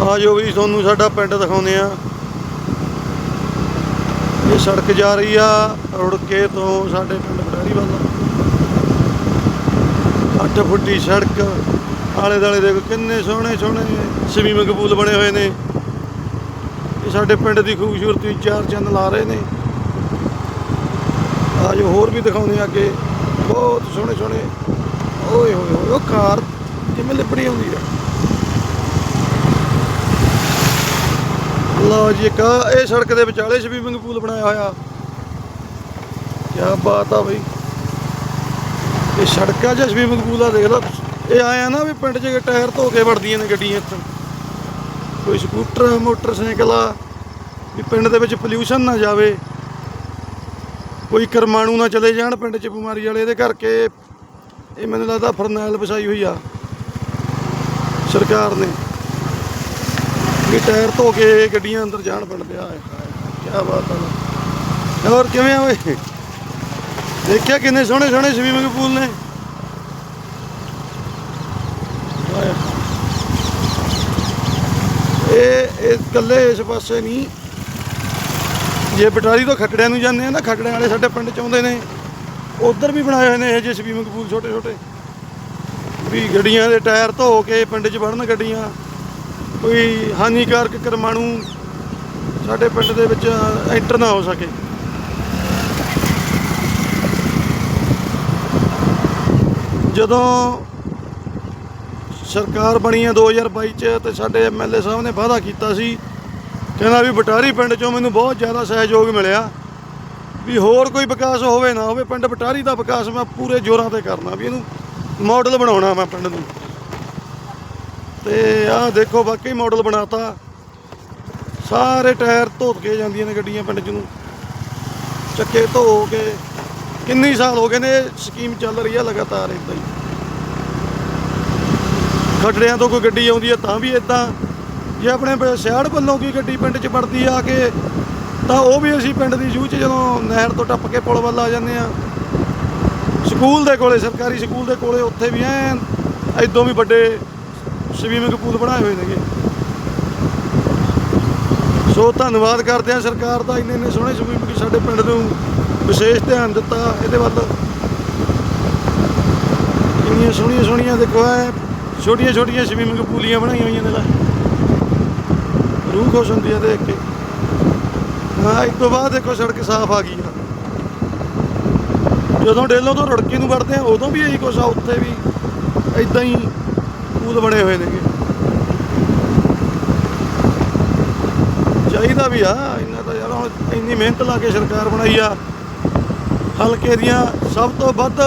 ਆ ਜੋ ਵੀ ਤੁਹਾਨੂੰ ਸਾਡਾ ਪਿੰਡ ਦਿਖਾਉਂਦੇ ਆ। ਇਹ ਸੜਕ ਜਾ ਰਹੀ ਆ ਰੁੜਕੇ ਤੋਂ ਸਾਡੇ ਪਿੰਡ ਬਟਾਰੀ ਵੱਲ। 8 ਫੁੱਟੀ ਸੜਕ ਆਲੇ ਦਾਲੇ ਦੇਖੋ ਕਿੰਨੇ ਸੋਹਣੇ ਸੋਹਣੇ ਸਵੀਮਿੰਗ ਪੂਲ ਬਣੇ ਹੋਏ ਨੇ। ਇਹ ਸਾਡੇ ਪਿੰਡ ਦੀ ਖੂਬਸੂਰਤੀ ਚਾਰ ਚੰਨ ਲਾ ਰਹੇ ਨੇ। ਆ ਜੋ ਹੋਰ ਵੀ ਦਿਖਾਉਂਦੇ ਆ ਅੱਗੇ। ਬਹੁਤ ਸੋਹਣੇ ਸੋਹਣੇ ਓਏ ਹੋਏ ਹੋਏ, ਉਹ ਕਾਰ ਕਿਵੇਂ ਲਿਬੜੀ ਆਉਂਦੀ ਆ? ਲਓ ਜੀ ਇੱਕ, ਇਹ ਸੜਕ ਦੇ ਵਿਚਾਲੇ ਸਵੀਮਿੰਗ ਪੂਲ ਬਣਾਇਆ ਹੋਇਆ। ਕੀ ਬਾਤ ਆ ਬਈ। ਇਹ ਸੜਕਾਂ 'ਚ ਸਵੀਮਿੰਗ ਪੂਲ ਆ, ਦੇਖ ਲਓ। ਇਹ ਆਇਆ ਨਾ ਵੀ ਪਿੰਡ 'ਚ ਟਾਇਰ ਧੋ ਕੇ ਵੜਦੀਆਂ ਨੇ ਗੱਡੀਆਂ ਇੱਥੋਂ। ਕੋਈ ਸਕੂਟਰ, ਮੋਟਰਸਾਈਕਲ ਆ, ਵੀ ਪਿੰਡ ਦੇ ਵਿੱਚ ਪੋਲਿਊਸ਼ਨ ਨਾ ਜਾਵੇ। ਕੋਈ ਕਰਮਾਣੂ ਨਾ ਚਲੇ ਜਾਣ ਪਿੰਡ 'ਚ ਬਿਮਾਰੀ ਵਾਲੇ, ਇਹਦੇ ਕਰਕੇ ਇਹ ਮੈਨੂੰ ਲੱਗਦਾ ਫਰਨੈਲ ਵਿਛਾਈ ਹੋਈ ਆ। ਸਰਕਾਰ ਨੇ। ਵੀ ਟਾਇਰ ਧੋ ਕੇ ਗੱਡੀਆਂ ਅੰਦਰ ਜਾਣ ਪਿੰਡ ਪਿਆ ਆਏ ਕੀ ਬਾਤ ਆ। ਹੋਰ ਕਿਵੇਂ ਆ ਓਏ? ਦੇਖਿਆ ਕਿੰਨੇ ਸੋਹਣੇ ਸੋਹਣੇ ਸਵੀਮਿੰਗ ਪੂਲ ਨੇ। ਇਹ ਇਹ ਇਕੱਲੇ ਇਸ ਪਾਸੇ ਨਹੀਂ। ਜੇ ਬਟਾਰੀ ਤੋਂ ਖੱਟੜਿਆਂ ਨੂੰ ਜਾਂਦੇ ਆ ਨਾ ਖੱਟੜਿਆਂ ਵਾਲੇ ਸਾਡੇ ਪਿੰਡ ਚ ਆਉਂਦੇ ਨੇ। ਉਧਰ ਵੀ ਬਣਾਏ ਹੋਏ ਨੇ ਇਹ ਜਿਹੇ ਸਵੀਮਿੰਗ ਪੂਲ ਛੋਟੇ ਛੋਟੇ ਵੀ ਗੱਡੀਆਂ ਦੇ ਟਾਇਰ ਧੋ ਕੇ ਪਿੰਡ 'ਚ ਵੜਨ ਗੱਡੀਆਂ। ਕੋਈ ਹਾਨੀਕਾਰਕ ਕਰਮਾਣੂ ਸਾਡੇ ਪਿੰਡ ਦੇ ਵਿੱਚ ਐਂਟਰ ਨਾ ਹੋ ਸਕੇ। ਜਦੋਂ ਸਰਕਾਰ ਬਣੀ ਹੈ 2022 ਚ ਤੇ ਸਾਡੇ ਐਮਐਲਏ ਸਾਹਿਬ ਨੇ ਵਾਅਦਾ ਕੀਤਾ ਸੀ, ਕਹਿੰਦਾ ਵੀ ਬਟਾਰੀ ਪਿੰਡ ਚੋਂ ਮੈਨੂੰ ਬਹੁਤ ਜ਼ਿਆਦਾ ਸਹਿਯੋਗ ਮਿਲਿਆ, ਵੀ ਹੋਰ ਕੋਈ ਵਿਕਾਸ ਹੋਵੇ ਨਾ ਹੋਵੇ, ਪਿੰਡ ਬਟਾਰੀ ਦਾ ਵਿਕਾਸ ਮੈਂ ਪੂਰੇ ਜ਼ੋਰਾਂ ਤੇ ਕਰਨਾ, ਵੀ ਇਹਨੂੰ ਮਾਡਲ ਬਣਾਉਣਾ ਮੈਂ ਪਿੰਡ ਨੂੰ। ਤੇ ਆਹ ਦੇਖੋ ਵਾਕਈ ਮਾਡਲ ਬਣਾਤਾ। ਸਾਰੇ ਟਾਇਰ ਧੋ ਕੇ ਜਾਂਦੀਆਂ ਨੇ ਗੱਡੀਆਂ ਪਿੰਡ ਚ। ਨੂੰ ਚੱਕੇ ਧੋ ਕੇ। ਕਿੰਨੀ ਸਾਲ ਹੋ ਗਏ ਨੇ ਸਕੀਮ ਚੱਲ ਰਹੀ ਹੈ ਲਗਾਤਾਰ ਇਦਾਂ ਹੀ। ਖੱਡੜਿਆਂ ਤੋਂ ਕੋਈ ਗੱਡੀ ਆਉਂਦੀ ਹੈ ਤਾਂ ਵੀ ਇਦਾਂ ਜੇ ਆਪਣੇ ਪ- ਸਿਆੜ ਵੱਲੋਂ ਕੋਈ ਗੱਡੀ ਪਿੰਡ 'ਚ ਵੜਦੀ ਆ ਕੇ, ਤਾਂ ਉਹ ਵੀ ਅਸੀਂ ਪਿੰਡ ਦੀ ਜੂਹ 'ਚ ਜਦੋਂ ਨਹਿਰ ਤੋਂ ਟੱਪ ਕੇ ਪੁਲ ਵੱਲ ਆ ਜਾਂਦੇ ਆ। ਸਕੂਲ ਦੇ ਕੋਲੇ, ਸਰਕਾਰੀ ਸਕੂਲ ਦੇ ਕੋਲੇ, ਉੱਥੇ ਵੀ ਐਨ ਇਦੋਂ ਵੀ ਵੱਡੇ ਸਵੀਮਿੰਗ ਪੂਲ ਬਣਾਏ ਹੋਏ ਨੇਗੇ। ਸੋ ਧੰਨਵਾਦ ਕਰਦੇ ਆ ਸਰਕਾਰ ਦਾ, ਇੰਨੇ ਇੰਨੇ ਸੋਹਣੇ ਸਵੀਮਿੰਗ ਸਾਡੇ ਪਿੰਡ ਨੂੰ ਵਿਸ਼ੇਸ਼ ਧਿਆਨ ਦਿੱਤਾ, ਇਹਦੇ ਵੱਲ ਇੰਨੀਆਂ ਸੋਹਣੀਆਂ ਸੋਹਣੀਆਂ ਦੇਖੋ ਐ, ਛੋਟੀਆਂ ਛੋਟੀਆਂ ਸਵੀਮਿੰਗ ਪੂਲੀਆਂ ਬਣਾਈਆਂ ਹੋਈਆਂ ਨੇ ਲੈ ਰੂਹ ਖੁਸ਼ ਹੁੰਦੀ ਹੈ ਦੇਖ ਕੇ। ਹਾਂ, ਇਸ ਤੋਂ ਬਾਅਦ ਦੇਖੋ ਸੜਕ ਸਾਫ਼ ਆ ਗਈ ਆ। ਜਦੋਂ ਡੇਲੋਂ ਤੋਂ ਰੜਕੀ ਨੂੰ ਵੜਦੇ ਆ, ਉਦੋਂ ਵੀ ਇਹੀ ਕੁਛ ਆ, ਉੱਥੇ ਵੀ ਇਦਾਂ ਹੀ ਪੂਲ ਬਣੇ ਹੋਏ ਨੇਗੇ ਚਾਹੀਦਾ ਵੀ ਆ, ਇੰਨਾ ਤਾਂ ਯਾਰ ਹੁਣ ਇੰਨੀ ਮਿਹਨਤ ਲਾ ਕੇ ਸਰਕਾਰ ਬਣਾਈ ਆ। ਹਲਕੇ ਦੀਆਂ ਸਭ ਤੋਂ ਵੱਧ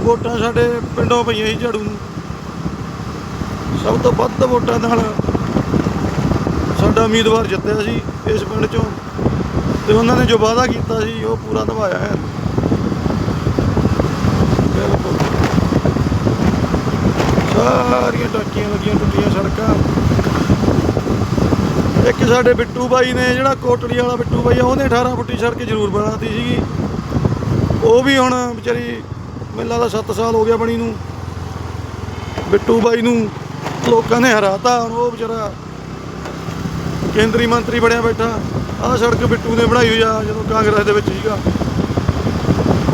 ਵੋਟਾਂ ਸਾਡੇ ਪਿੰਡੋਂ ਪਈਆਂ ਸੀ ਝਾੜੂ ਨੂੰ। ਸਭ ਤੋਂ ਵੱਧ ਵੋਟਾਂ ਨਾਲ ਸਾਡਾ ਉਮੀਦਵਾਰ ਜਿੱਤਿਆ ਸੀ ਇਸ ਪਿੰਡ ਚੋਂ। ਤੇ ਉਹਨਾਂ ਨੇ ਜੋ ਵਾਅਦਾ ਕੀਤਾ ਸੀ, ਉਹ ਪੂਰਾ ਨਿਭਾਇਆ ਹੈ। ਬਿਲਕੁਲ। ਸਾਰੀਆਂ ਟਾਕੀਆਂ ਲੱਗੀਆਂ ਟੁੱਟੀਆਂ ਸੜਕਾਂ। ਇੱਕ ਸਾਡੇ ਬਿੱਟੂ ਬਾਈ ਨੇ ਜਿਹੜਾ ਕੋਟਲੀ ਵਾਲਾ ਬਿੱਟੂ ਬਾਈ ਆ, ਉਹਨੇ 18 ਫੁੱਟੀ ਸੜਕ ਜ਼ਰੂਰ ਬਣਾਤੀ ਸੀਗੀ। ਉਹ ਵੀ ਹੁਣ ਵਿਚਾਰੀ ਮੈਨੂੰ ਲੱਗਦਾ 7 ਸਾਲ ਹੋ ਗਿਆ ਬਣੀ ਨੂੰ। ਬਿੱਟੂ ਬਾਈ ਨੂੰ ਲੋਕਾਂ ਨੇ ਹਰਾਤਾ, ਹੁਣ ਉਹ ਵਿਚਾਰਾ ਕੇਂਦਰੀ ਮੰਤਰੀ ਬਣਿਆ ਬੈਠਾ। ਆਹ ਸੜਕ ਬਿੱਟੂ ਨੇ ਬਣਾਈ ਹੋਈ ਆ, ਜਦੋਂ ਕਾਂਗਰਸ ਦੇ ਵਿੱਚ ਸੀਗਾ।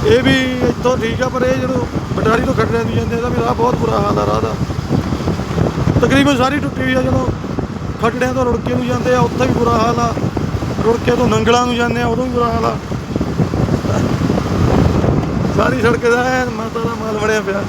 ਇਹ ਵੀ ਇੱਥੋਂ ਠੀਕ ਆ, ਪਰ ਇਹ ਜਦੋਂ ਬਟਾਰੀ ਤੋਂ ਖੱਟਰਿਆਂ ਦੀ ਜਾਂਦੇ ਇਹਦਾ ਵੀ ਰਾਹ ਬਹੁਤ ਬੁਰਾ ਹਾਲ ਆ, ਰਾਹ ਦਾ। ਤਕਰੀਬਨ ਸਾਰੀ ਟੁੱਟੀ ਹੋਈ ਆ, ਜਦੋਂ ਖੱਟੜਿਆਂ ਤੋਂ ਰੁੜਕੇ ਨੂੰ ਜਾਂਦੇ ਆ, ਉੱਥੇ ਵੀ ਬੁਰਾ ਹਾਲ ਆ। ਰੁੜਕੇ ਤੋਂ ਨੰਗਲਾਂ ਨੂੰ ਜਾਂਦੇ ਆ, ਉਦੋਂ ਵੀ ਬੁਰਾ ਹਾਲ ਆ। ਸਾਰੀ ਸੜਕ ਦਾ ਐਨ ਮਾਤਾ ਦਾ ਮਾਲ ਬਣਿਆ ਪਿਆ।